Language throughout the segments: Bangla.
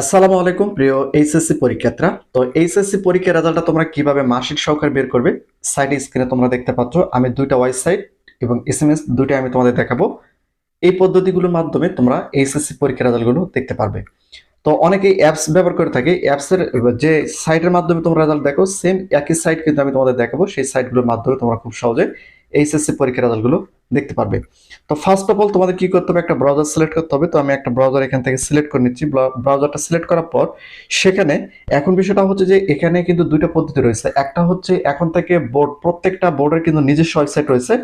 আসসালামু আলাইকুম, প্রিয় এইচএসসি পরীক্ষার্থীরা। তো এইচএসসি পরীক্ষার রেজাল্টটা তোমরা কীভাবে মাসিক সহকারে বের করবে, সাইডে স্ক্রিনে তোমরা দেখতে পাচ্ছ, আমি দুইটা ওয়েবসাইট এবং এসএমএস দুইটা আমি তোমাদের দেখাবো। এই পদ্ধতিগুলোর মাধ্যমে তোমরা এইচএসসি পরীক্ষার রেজাল্টগুলো দেখতে পারবে। তো অনেকেই অ্যাপস ব্যবহার করে থাকে অ্যাপসের যে সাইটের মাধ্যমে তোমরা রেজাল্ট দেখো সেম একই সাইট কিন্তু আমি তোমাদের দেখাবো, সেই সাইটগুলোর মাধ্যমে তোমরা খুব সহজে এইচএসসি পরীক্ষার রেজাল্টগুলো দেখতে পারবে। তো ফার্স্ট অফ অল তোমাদের কি করতে হবে? একটা ব্রাউজার সিলেক্ট করতে হবে। তো আমি একটা ব্রাউজার এখান থেকে সিলেক্ট করে নিচ্ছি। ব্রাউজারটা সিলেক্ট করার পর সেখানে এখন বিষয়টা হচ্ছে যে এখানে কিন্তু দুইটা পদ্ধতি রয়েছে। একটা হচ্ছে এখন থেকে বোর্ড প্রত্যেকটা বোর্ডের কিন্তু নিজস্ব ওয়েবসাইট রয়েছে।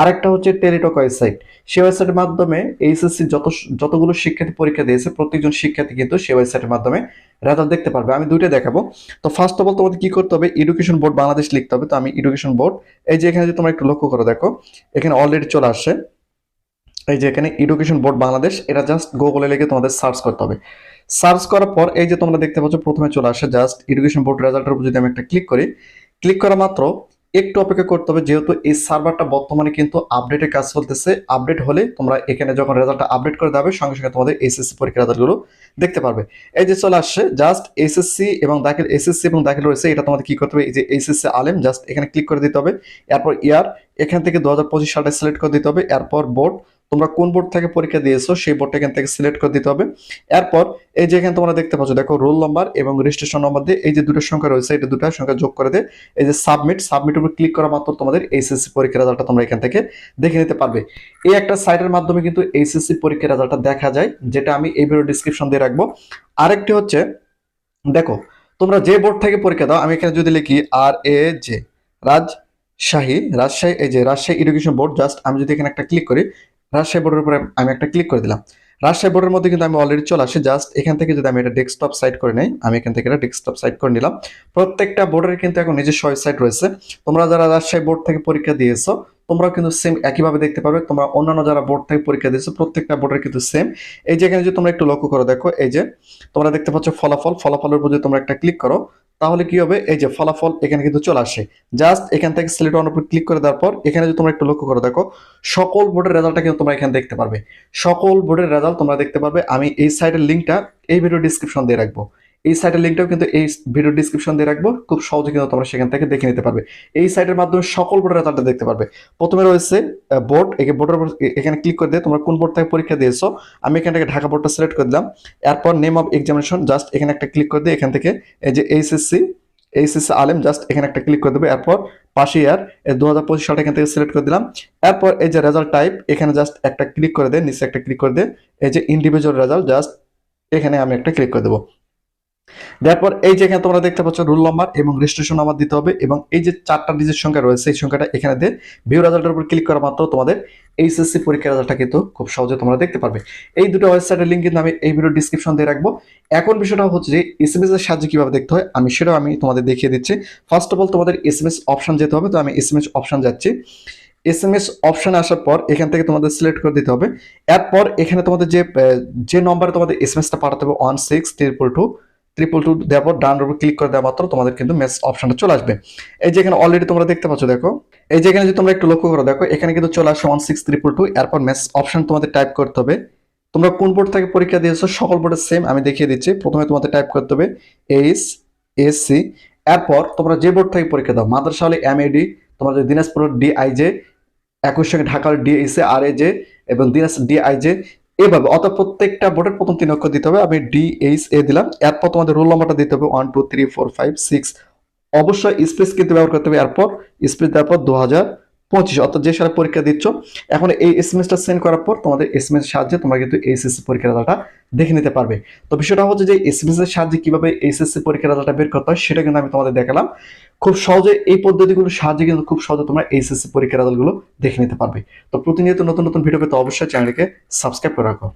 আরেকটা হচ্ছে টেলিটক ওয়েবসাইট সেই ওয়েবসাইটের মাধ্যমে এইচএসসি যত যতগুলো শিক্ষার্থী পরীক্ষা দিয়েছে, প্রত্যেকজন শিক্ষার্থী কিন্তু সেই ওয়েবসাইটের মাধ্যমে রেজাল্ট দেখতে পারবে। আমি দুইটা দেখাবো। তো ফার্স্ট অফ অল তোমাদের কি করতে হবে? এডুকেশন বোর্ড বাংলাদেশ লিখতে হবে। তো আমি এডুকেশন বোর্ড এই যে এখানে যদি তোমরা একটু লক্ষ্য করে দেখো, এখানে অলরেডি চলে আসছে। এই যে এখানে এডুকেশন বোর্ড বাংলাদেশ এটা জাস্ট গুগলে লিখে তোমাদের সার্চ করতে হবে। সার্চ করার পর এই যে তোমরা দেখতে পাচ্ছ, প্রথমে চলে আসে জাস্ট এডুকেশন বোর্ড রেজাল্টের উপর যদি আমি একটা ক্লিক করি ক্লিক করা মাত্র একটু অপেক্ষা করতে হবে, যেহেতু এই সার্ভারটা বর্তমানে কিন্তু আপডেটের কাজ চলতেছে। আপডেট হলে তোমরা এখানে যখন রেজাল্টটা আপডেট করে দেবে সঙ্গে সঙ্গে তোমাদের এসএসসি পরীক্ষার রেজাল্টগুলো দেখতে পারবে। এই যে চলে আসছে জাস্ট এসএসসি এবং দাখিল এসএসসি এবং দাখিল রয়েছে, এটা তোমাদের কি করতে হবে? এই যে এসএসসি আলেম জাস্ট এখানে ক্লিক করে দিতে হবে। এরপর ইয়ার এখান থেকে দু হাজার পঁচিশ সালটা সিলেক্ট করে দিতে হবে। এরপর বোর্ড তোমরা কোন বোর্ড থেকে পরীক্ষা দিয়েছ, সেই বোর্ডটা এখান থেকে সিলেক্ট করে দিতে হবে। এরপর এই যে এখানে তোমরা দেখতে পাচ্ছ, দেখো রোল নাম্বার এবং রেজিস্ট্রেশন নাম্বার দিয়ে এই যে দুটো সংখ্যা রয়েছে এটা দুটো সংখ্যা যোগ করে দিয়ে এই যে সাবমিট সাবমিট উপর ক্লিক করা মাত্র তোমাদের এইচএসসি পরীক্ষার রেজাল্টটা তোমরা এখান থেকে দেখে নিতে পারবে। এই একটা সাইটের মাধ্যমে কিন্তু এইচএসসি পরীক্ষার রেজাল্টটা দেখা যায়, যেটা আমি এই ভিডিও ডিসক্রিপশন দিয়ে রাখব। আরেকটি হচ্ছে, দেখো, তোমরা যে বোর্ড থেকে পরীক্ষা দাও, আমি এখানে যদি লিখি R A J Rajshahi Rajshahi, এই যে রাজশাহী এডুকেশন বোর্ড জাস্ট আমি যদি এখানে একটা ক্লিক করি রাজশাহী বোর্ডের উপরে আমি একটা ক্লিক করে দিলাম। রাজশাহী বোর্ডের মধ্যে কিন্তু আমি অলরেডি চলে আসি। জাস্ট এখান থেকে যদি আমি এটা ডেস্কটপ সাইট করে নেই, আমি এখান থেকে এটা ডেস্কটপ সাইট করে নিলাম। প্রত্যেকটা বোর্ডের কিন্তু এখন নিজস্ব ওয়েবসাইট রয়েছে। তোমরা যারা রাজশাহী বোর্ড থেকে পরীক্ষা দিয়েছ তোমরা কিন্তু সেম একইভাবে দেখতে পারবে তোমরা অন্যান্য যারা বোর্ড থেকে পরীক্ষা দিয়েছ, প্রত্যেকটা বোর্ডের কিন্তু সেম এই যে এখানে যদি তোমরা একটু লক্ষ্য করো দেখো, এই যে তোমরা দেখতে পাচ্ছ ফলাফল। ফলাফলের উপর যদি তোমরা একটা ক্লিক করো তাহলে কি হবে? এই যে ফলাফল এখানে কিন্তু চলে আসে। জাস্ট এখান থেকে সিলেক্ট অন উপর ক্লিক করে দেওয়ার পর, এখানে যদি তোমরা একটু লক্ষ্য করে দেখো, সকল বোর্ডের রেজাল্টটা কিন্তু তোমরা এখানে দেখতে পারবে। সকল বোর্ডের রেজাল্ট তোমরা দেখতে পারবে। আমি এই সাইটের লিঙ্কটা এই ভিডিও ডিসক্রিপশন দিয়ে রাখব। এই সাইটের লিঙ্কটাও কিন্তু এই ভিডিও ডিসক্রিপশন দিয়ে রাখব। খুব সহজে কিন্তু তোমরা সেখান থেকে দেখে নিতে পারবে। এই সাইটের মাধ্যমে সকল বোর্ডের রেজাল্টটা দেখতে পারবে। প্রথমে রয়েছে বোর্ড এই বোর্ডের এখানে ক্লিক করে দিয়ে তোমরা কোন বোর্ড থেকে পরীক্ষা দিয়েছ, আমি এখান থেকে ঢাকা বোর্ডটা সিলেক্ট করে দিলাম। এরপর নেম অফ এক্সামিনেশন জাস্ট এখানে একটা ক্লিক করে দিয়ে এখান থেকে এই যে এইচএসসি এইচএসসি আলেম জাস্ট এখানে একটা ক্লিক করে দেবে। এরপর পাশে ইয়ার দু হাজার পঁচিশ সালটা এখান থেকে সিলেক্ট করে দিলাম। এরপর এই যে রেজাল্ট টাইপ এখানে জাস্ট একটা ক্লিক করে দেয়, নিচে একটা ক্লিক করে দেয় এই যে ইন্ডিভিজুয়াল রেজাল্ট জাস্ট এখানে আমি একটা ক্লিক করে দেবো। তারপর এই যে এখানে তোমরা দেখতে পাচ্ছ রোল নাম্বার এবং রেজিস্ট্রেশন নাম্বার দিতে হবে এবং এই যে চারটা ডিজিট সংখ্যা রয়েছে, এই সংখ্যাটা এখানে দিয়ে ভিউ রেজাল্টের উপর ক্লিক করা মাত্র তোমাদের এইচএসসি পরীক্ষার রেজাল্টটা কিন্তু খুব সহজে তোমরা দেখতে পারবে। এই দুটো ওয়েবসাইটের লিঙ্ক কিন্তু আমি এই ভিডিও ডিসক্রিপশন দিয়ে রাখব। এখন বিষয়টা হচ্ছে যে এসএমএস এর সাহায্যে কীভাবে দেখতে হয়, আমি সেটাও আমি তোমাদের দেখিয়ে দিচ্ছি। ফার্স্ট অফ অল তোমাদের এসএমএস অপশন যেতে হবে, তো আমি এসএমএস অপশন যাচ্ছি। এসএমএস অপশন আসার পর এখান থেকে তোমাদের সিলেক্ট করে দিতে হবে। এরপর এখানে তোমাদের যে যে নম্বরে তোমাদের এসএমএসটা পাঠাতে হবে one six triple two triple two দেওয়ার পর ডান উপর ক্লিক করে দেওয়া মাত্র তোমাদের কিন্তু মেস অপশনটা চলে আসবে। এই যে এখানে অলরেডি তোমরা দেখতে পাচ্ছ, দেখো। এই যে এখানে যদি তোমরা একটু লক্ষ্য করো, দেখো, এখানে কিন্তু চলে আসে ওয়ান সিক্স ট্রিপল টু এরপর মেস অপশন তোমাদের টাইপ করতে হবে। তোমরা কোন বোর্ড থেকে পরীক্ষা দিয়েছ, সকল বোর্ডের সেম আমি দেখিয়ে দিচ্ছি। প্রথমে তোমাদের টাইপ করতে হবে এইচ এস সি এরপর তোমরা যে বোর্ড থেকে পরীক্ষা দাও মাদ্রাসা হলে এম এডি তোমরা যদি দিনাজপুর ডিআইজে একই সঙ্গে ঢাকার ডিএসএ আর এ জে এবং দিনাজ ডিআইজে এভাবে, অর্থাৎ প্রত্যেকটা বোর্ডের প্রথম তিন অক্ষর দিতে হবে। আমি ডি এইচ এ দিলাম। এরপর তোমাদের রোল নাম্বারটা দিতে হবে। One two three four five six অবশ্যই স্পেস কিন্তু ব্যবহার করতে হবে। এরপর স্পেস দেওয়ার পর দু হাজার পঁচিশ। অর্থাৎ যে সালে পরীক্ষা দিচ্ছ, এখন এই এসএমএসটা সেন্ড করার পর তোমাদের এসএমএস সাহায্যে তোমরা কিন্তু এইচএসসি পরীক্ষার রেজাল্টটা দেখে নিতে পারবে। তো বিষয়টা হচ্ছে যে এসএমএস এর সাহায্যে কীভাবে এইচএসসি পরীক্ষার রেজাল্টটা বের করতে হয়, সেটা কিন্তু আমি তোমাদের দেখালাম। খুব সহজে এই পদ্ধতিগুলোর সাহায্যে কিন্তু খুব সহজে তোমরা এইচএসসি পরীক্ষার রেজাল্টগুলো দেখে নিতে পারবে। তো প্রতিনিয়ত নতুন নতুন ভিডিও পেতে অবশ্যই চ্যানেলকে সাবস্ক্রাইব করে রাখো।